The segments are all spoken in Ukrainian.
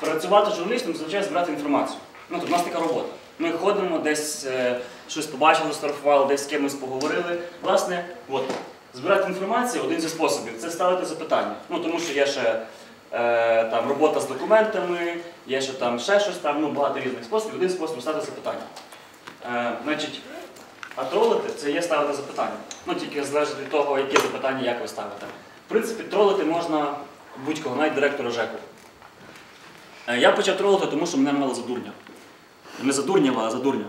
працювати журналістом означає збирати інформацію. Ну, тобто, у нас така робота. Ми ходимо, десь е, щось побачили, сфотографували, десь з кимось поговорили. Власне, от, збирати інформацію один зі способів це ставити запитання. Ну, тому що є ще е, там, робота з документами, є ще там ще щось, там, ну, багато різних способів. Один спосіб ставити запитання. Е, значить, а тролити це є ставити запитання. Ну, тільки залежить від того, які запитання, як ви ставите. В принципі, тролити можна будь-кого, навіть директора ЖЕКу. Е, Я почав тролити, тому що мене мали за дурня. Не за дурня, а за дурня.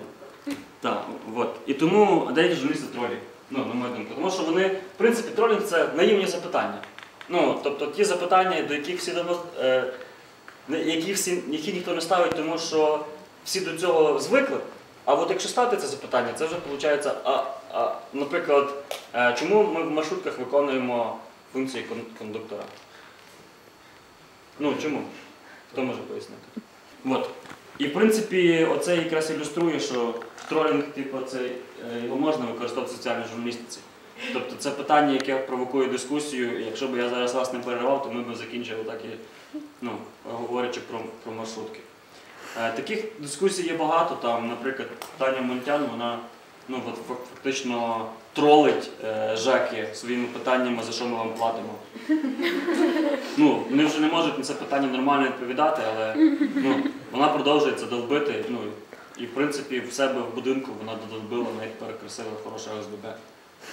Так, от. І тому деякі журналісти тролі. Ну, на мою думку. Тому що вони, в принципі, тролінг це наївні запитання. Ну, тобто ті запитання, до яких всі давно. Е, які, всі, які ніхто не ставить, тому що всі до цього звикли. А от якщо ставити це запитання, це вже виходить, а, а, наприклад, е, чому ми в маршрутках виконуємо функції кон- кондуктора? Ну чому? Хто може пояснити? От. І в принципі, оце якраз ілюструє, що тролінг, типу, це, е, його можна використовувати в соціальній журналістиці. Тобто це питання, яке провокує дискусію. Якщо б я зараз вас не переривав, то ми б закінчили так і ну, говорячи про, про маршрутки. Е, Таких дискусій є багато. Там, наприклад, Таня Монтян, вона ну, от, фактично тролить е, ЖЕКи своїми питаннями, за що ми вам платимо. Ну, вони вже не можуть на це питання нормально відповідати, але ну, вона продовжує це долбити. Ну, і в принципі в себе в будинку вона додолбила, навіть перекрасила хороше ОСББ.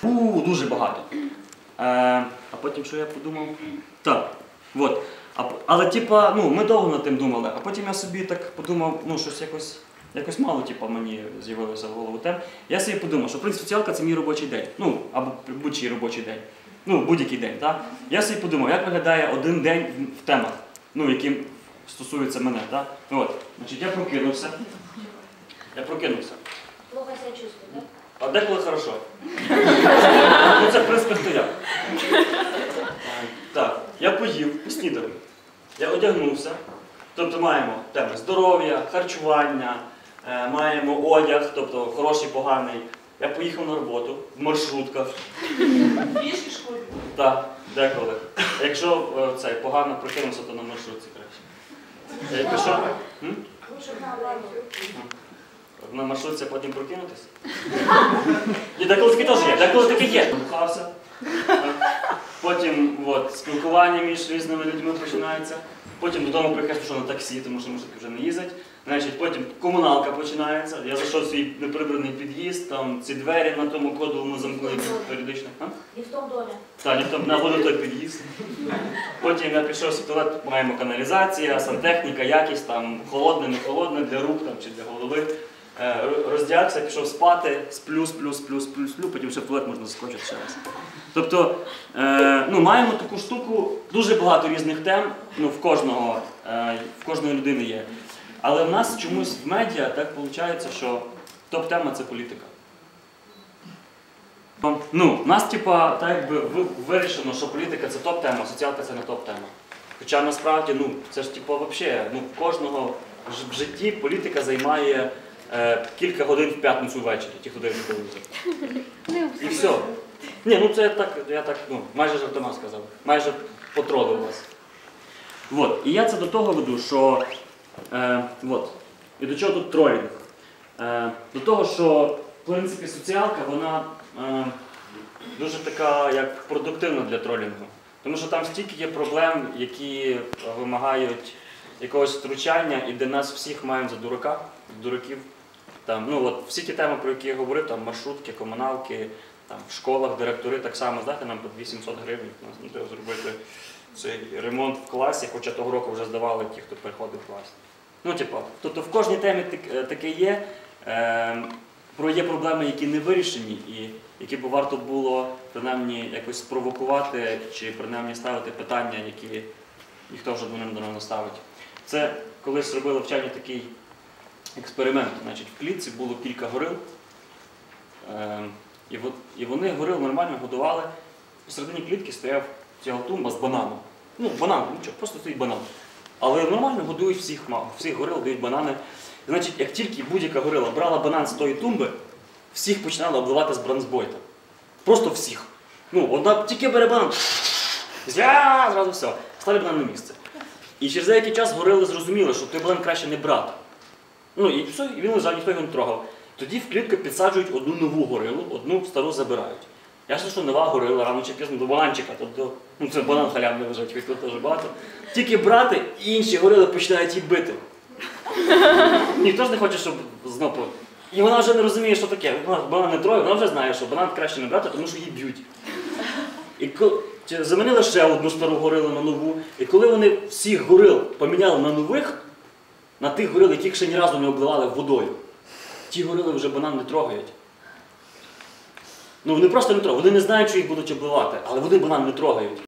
У, дуже багато. Е, а потім що я подумав? Так, от. А, але типа, ну, ми довго над тим думали, а потім я собі так подумав, ну, щось якось, якось мало типа, мені з'явилося в голову тем. Я собі подумав, що в принципі соціалка це мій робочий день. Ну, або будь-чий робочий день. Ну, будь-який день. Так? Я собі подумав, як виглядає один день в- темах, ну, які стосуються мене. Так? От. Значить, я прокинувся. Я прокинувся. Плохо себя чувствую, да? А деколи хорошо. ну це в принципі хто я. Так, я поїв, поснідав. Я одягнувся. Тобто маємо теми здоров'я, харчування, маємо одяг, тобто хороший, поганий. Я поїхав на роботу в маршрутках. Пішки школі. Так, деколи. Якщо е, це погано прокинувся, то на маршрутці краще. Я пішов. М? Лучше наоборот. На маршрутці, потім прокинутися? І деколи таке теж є, деколи таке є. Бухався. Потім от, спілкування між різними людьми починається. Потім додому приїхав, що на таксі, тому що мужики вже не їздять. Значить, потім комуналка починається. Я зайшов свій неприбраний під'їзд, там ці двері на тому кодовому замку, періодично. А? Не в том доме. Та, ніхто на воду той під'їзд. Потім я пішов в туалет, маємо каналізація, сантехніка, якість, там холодне, не холодне, для рук там, чи для голови. Е, Роздягся, пішов спати, сплю, сплю, сплю, сплю, сплю, потім ще в туалет можна заскочити ще раз. Тобто, е, ну, маємо таку штуку, дуже багато різних тем, ну, в кожного, е, в кожної людини є. Але в нас чомусь в медіа так виходить, що топ-тема це політика. Ну, в нас, типа, так якби вирішено, що політика це топ-тема, соціалка це не топ-тема. Хоча насправді, ну, це ж типу, вообще, ну, в кожного в житті політика займає е, кілька годин в п'ятницю ввечері, ті, хто дивиться телевізор. І все. Ні, ну це я так, я так, ну, майже жартома сказав, майже потролив вас. От. І я це до того веду, що. Е, от. І до чого тут тролінг? Е, до того, що в принципі соціалка, вона е, дуже така як продуктивна для тролінгу. Тому що там стільки є проблем, які вимагають якогось втручання, і де нас всіх мають за дурака, дураків. Там, ну, от, всі ті теми, про які я говорив, там маршрутки, комуналки, там, в школах директори так само, знаєте, нам по 800 гривень нас треба зробити цей ремонт в класі, хоча того року вже здавали ті, хто приходив в клас. Ну, типу, тобто в кожній темі е, таке є. Е, про є проблеми, які не вирішені, і які б варто було принаймні якось спровокувати чи принаймні ставити питання, які ніхто вже давно не ставить. Це колись робили вчені такий експеримент. Значить, в клітці було кілька горил, е, і, во- і вони горил нормально годували. Посередині клітки стояв ціла тумба з бананом. Ну, банан, нічого, просто стоїть банан. Але нормально годують всіх, всіх горил, дають банани. Значить, як тільки будь-яка горила брала банан з тої тумби, всіх починали обливати з бронзбойта. Просто всіх. Ну, одна тільки бере банан. Зя, зразу все. Ставлю банан на місце. І через деякий час горили зрозуміли, що той банан краще не брати. Ну і все, і він лежав, ніхто його не трогав. Тоді в клітку підсаджують одну нову горилу, одну стару забирають. Ясно, що нова горила, рано чи пізно до бананчика, тобто, ну це банан халявний лежить, тут теж багато. Тільки брати, і інші горили починають її бити. Ніхто ж не хоче, щоб знову. І вона вже не розуміє, що таке. Вона банан не троє, вона вже знає, що банан краще не брати, тому що її б'ють. І ко- чи- замінили ще одну стару горилу на нову. І коли вони всіх горил поміняли на нових, на тих горил, яких ще ні разу не обливали водою, ті горили вже банан не трогають. Ну вони просто не трогають. Вони не знають, що їх будуть обливати, але вони банан не трогають.